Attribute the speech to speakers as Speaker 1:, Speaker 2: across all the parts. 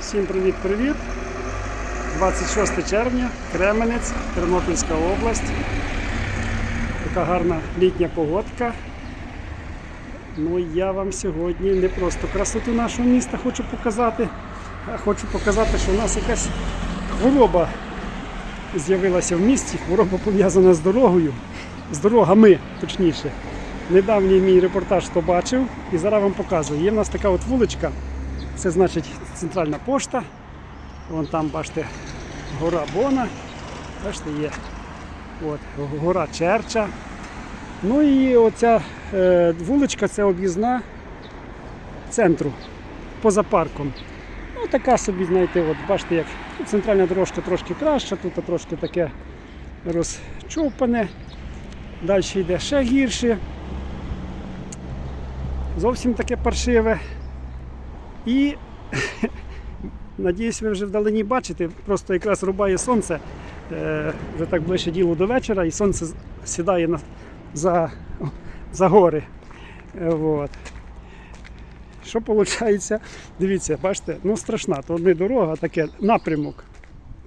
Speaker 1: Всім привіт-привіт! 26 червня, Кременець, Тернопільська область. Така гарна літня погодка. Ну я вам сьогодні не просто красоту нашого міста хочу показати, а хочу показати, що у нас якась хвороба з'явилася в місті. Хвороба пов'язана з дорогою, з дорогами, точніше. Недавній мій репортаж то бачив і зараз вам показую. Є в нас така от вуличка. Це значить центральна пошта. Вон там, бачите, гора Бона. Бачите, є. От, гора Черча. Ну і оця е, вуличка це об'їзна центру поза парком. Ну, така собі, знаєте, от бачите, як центральна дорожка трошки краща, тут трошки таке розчовпане. Далі йде ще гірше. Зовсім таке паршиве. І надіюсь, ви вже вдалині бачите, просто якраз рубає сонце, е, вже так ближче діло до вечора, і сонце сідає на, за, за гори. Е, от. Що виходить? Дивіться, бачите, ну страшна, то не дорога, а таке напрямок.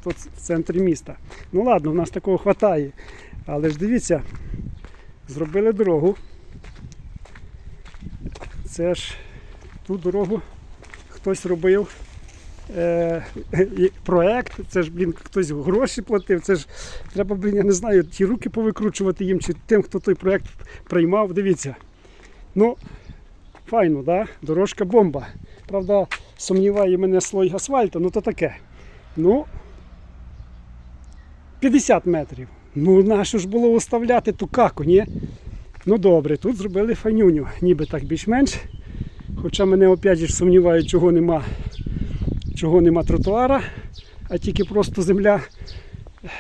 Speaker 1: Тут в центрі міста. Ну ладно, в нас такого вистачає. Але ж дивіться, зробили дорогу. Це ж ту дорогу хтось робив е, проект, це ж, блін, хтось гроші платив, це ж треба, блін, я не знаю, ті руки повикручувати їм чи тим, хто той проект приймав. Дивіться. Ну, файно, да? дорожка бомба. Правда, сумніває мене слой асфальту, ну то таке. Ну, 50 метрів. Ну, нащо ж було оставляти ту каку, ні? Ну добре, тут зробили файнюню, ніби так більш-менш. Хоча мене опять же сумнівають, чого нема, чого нема тротуара, а тільки просто земля.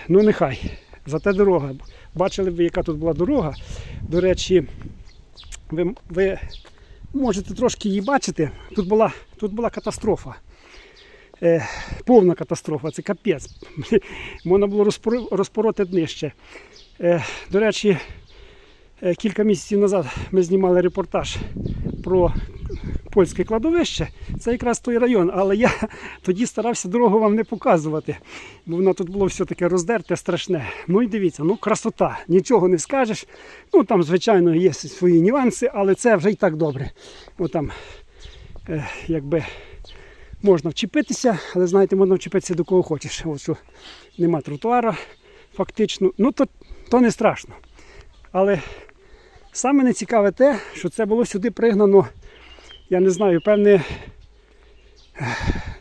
Speaker 1: Ну нехай. Зате дорога. Бачили б, яка тут була дорога. До речі, ви, ви можете трошки її бачити. Тут була, тут була катастрофа. Е, повна катастрофа, це капець. Можна було розпороти днище. Е, до речі, е, кілька місяців назад ми знімали репортаж про польське кладовище. Це якраз той район, але я тоді старався дорогу вам не показувати, бо воно тут було все таке роздерте, страшне. Ну і дивіться, ну красота, нічого не скажеш. Ну там, звичайно, є свої нюанси, але це вже і так добре. О, там, е, якби можна вчепитися, але знаєте, можна вчепитися до кого хочеш. Що нема тротуара, фактично. Ну то, то не страшно. Але саме не цікаве те, що це було сюди пригнано я не знаю, певне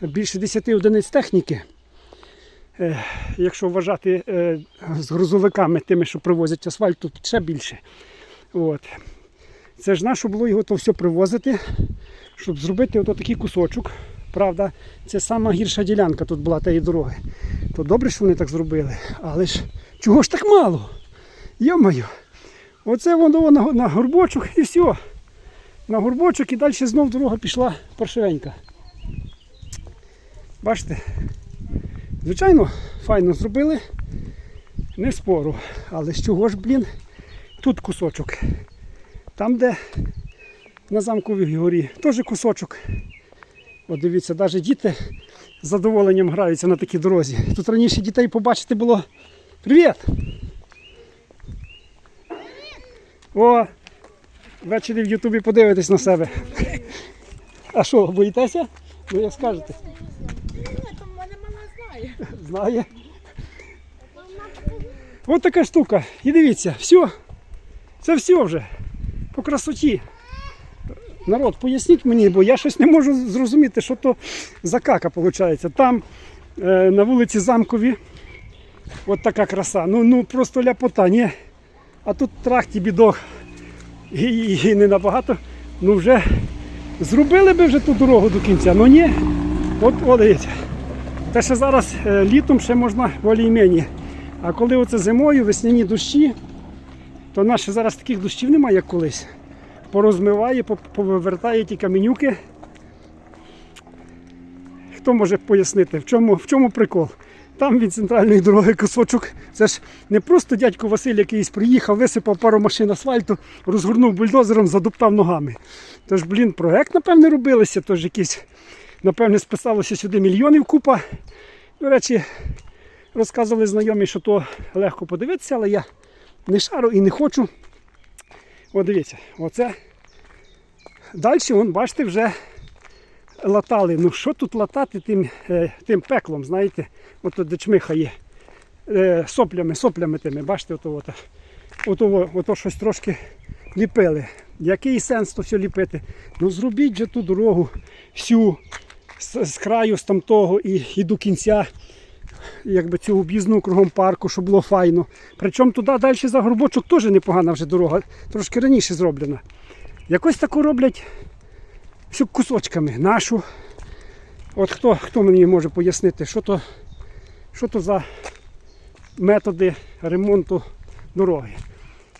Speaker 1: більше 10 одиниць техніки. Е, Якщо вважати е, з грузовиками тими, що привозять асфальт, тут ще більше. От. Це ж нащо було його то все привозити, щоб зробити ото такий кусочок. Правда, це сама гірша ділянка тут була тієї дороги. То добре, що вони так зробили. Але ж чого ж так мало? Йо-моє, оце воно на горбочок і все на горбочок і далі знов дорога пішла паршивенька. Бачите? Звичайно, файно зробили, не спору. Але з чого ж, блін, тут кусочок. Там, де на замковій горі, теж кусочок. От дивіться, навіть діти з задоволенням граються на такій дорозі. Тут раніше дітей побачити було. Привіт! О, Ввечері в Ютубі подивитесь на себе. А що, боїтеся? Ну як скажете.
Speaker 2: Ні, то мене мама знає.
Speaker 1: Знає. Ось така штука. І дивіться, все. Це все вже. По красоті. Народ, поясніть мені, бо я щось не можу зрозуміти, що то за кака виходить. Там е, на вулиці Замкові от така краса. Ну, ну просто ляпота, ні. А тут трахті бідох. І, і, не набагато. Ну вже зробили би вже ту дорогу до кінця. Ну ні. От, дивіться. Те, що зараз е, літом ще можна волі-мені. А коли оце зимою, весняні дощі, то в нас ще зараз таких дощів немає, як колись. Порозмиває, по- повивертає ті каменюки. Хто може пояснити, в чому, в чому прикол? Там від центральної дороги кусочок. Це ж не просто дядько Василь якийсь приїхав, висипав пару машин асфальту, розгорнув бульдозером, задуптав ногами. Тож, блін, проект, напевне, робилися, тож якісь напевне, списалося сюди мільйонів купа. До речі, розказували знайомі, що то легко подивитися, але я не шару і не хочу. О, дивіться, оце. Далі, бачите, вже латали. Ну що тут латати тим, е, тим пеклом, знаєте, от де чмиха є. Е, соплями, соплями тими, бачите, ото, ото, ото, ото щось трошки ліпили. Який сенс то все ліпити? Ну зробіть же ту дорогу всю з, з краю, з тамтого і, і до кінця, якби цю об'їзну кругом парку, щоб було файно. Причому туди далі за горбочок теж непогана вже дорога, трошки раніше зроблена. Якось таку роблять всю кусочками нашу. От хто, хто мені може пояснити, що то, що то за методи ремонту дороги.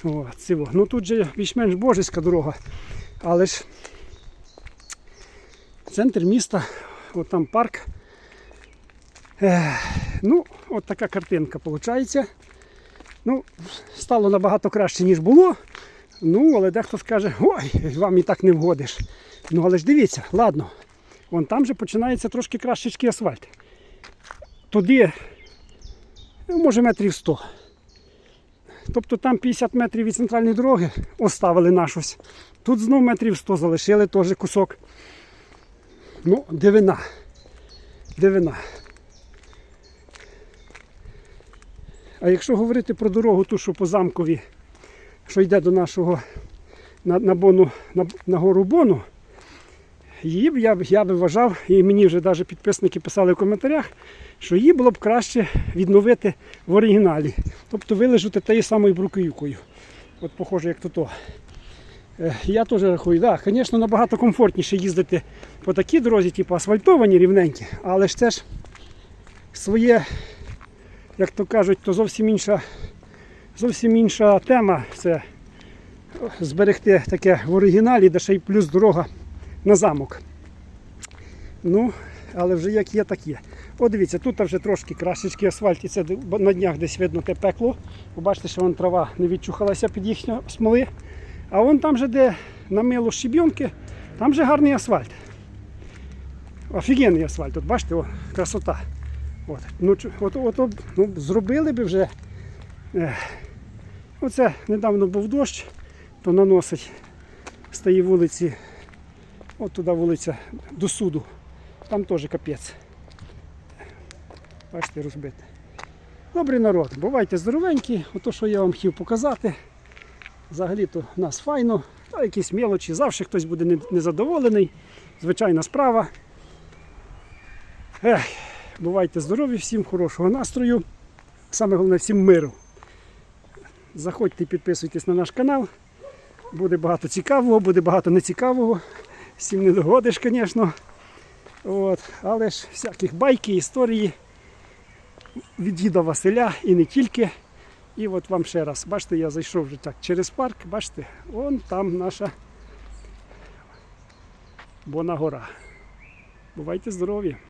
Speaker 1: О, цього. Ну тут же більш-менш божеська дорога. Але ж центр міста, от там парк. Ех, ну, от така картинка виходить. Ну, стало набагато краще, ніж було. Ну, але дехто скаже, ой, вам і так не вгодиш. Ну, але ж дивіться, ладно. Вон там же починається трошки кращечки асфальт. Туди, ну, може, метрів 100. Тобто там 50 метрів від центральної дороги оставили на щось. Тут знов метрів 100 залишили теж кусок. Ну, дивина. Дивина. А якщо говорити про дорогу, ту, що по замкові, що йде до нашого на, на, бону, на, на гору Бону, її б я, я би вважав, і мені вже навіть підписники писали в коментарях, що її було б краще відновити в оригіналі. Тобто вилежати тією самою бруківкою. От похоже, як тут. Е, Я теж рахую, да, звісно, набагато комфортніше їздити по такій дорозі, типу асфальтовані, рівненькі, але ж це ж своє, як то кажуть, то зовсім інша, зовсім інша тема. Це зберегти таке в оригіналі, де ще й плюс дорога на замок. Ну, але вже як є, так є. О, дивіться, тут вже трошки красочки асфальт, і це на днях десь видно те пекло. Побачите, що вон трава не відчухалася під їхньої смоли. А вон там же, де намило щебінки, там же гарний асфальт. Офігенний асфальт. От бачите, о, красота. От, ну, от, от, ну, зробили би вже. Оце недавно був дощ, то наносить з тієї вулиці, от туди вулиця до суду. Там теж капець. Бачите, розбите. Добрий народ, бувайте здоровенькі, ото що я вам хотів показати. Взагалі-то в нас файно, та якісь мелочі, завжди хтось буде незадоволений. Звичайна справа. Ех, бувайте здорові, всім хорошого настрою. Саме головне всім миру. Заходьте, підписуйтесь на наш канал. Буде багато цікавого, буде багато нецікавого. Всім не догодиш, звісно. От. Але ж всяких байки, історії від діда Василя і не тільки. І от вам ще раз, бачите, я зайшов вже так через парк, бачите, вон там наша Бона гора. Бувайте здорові!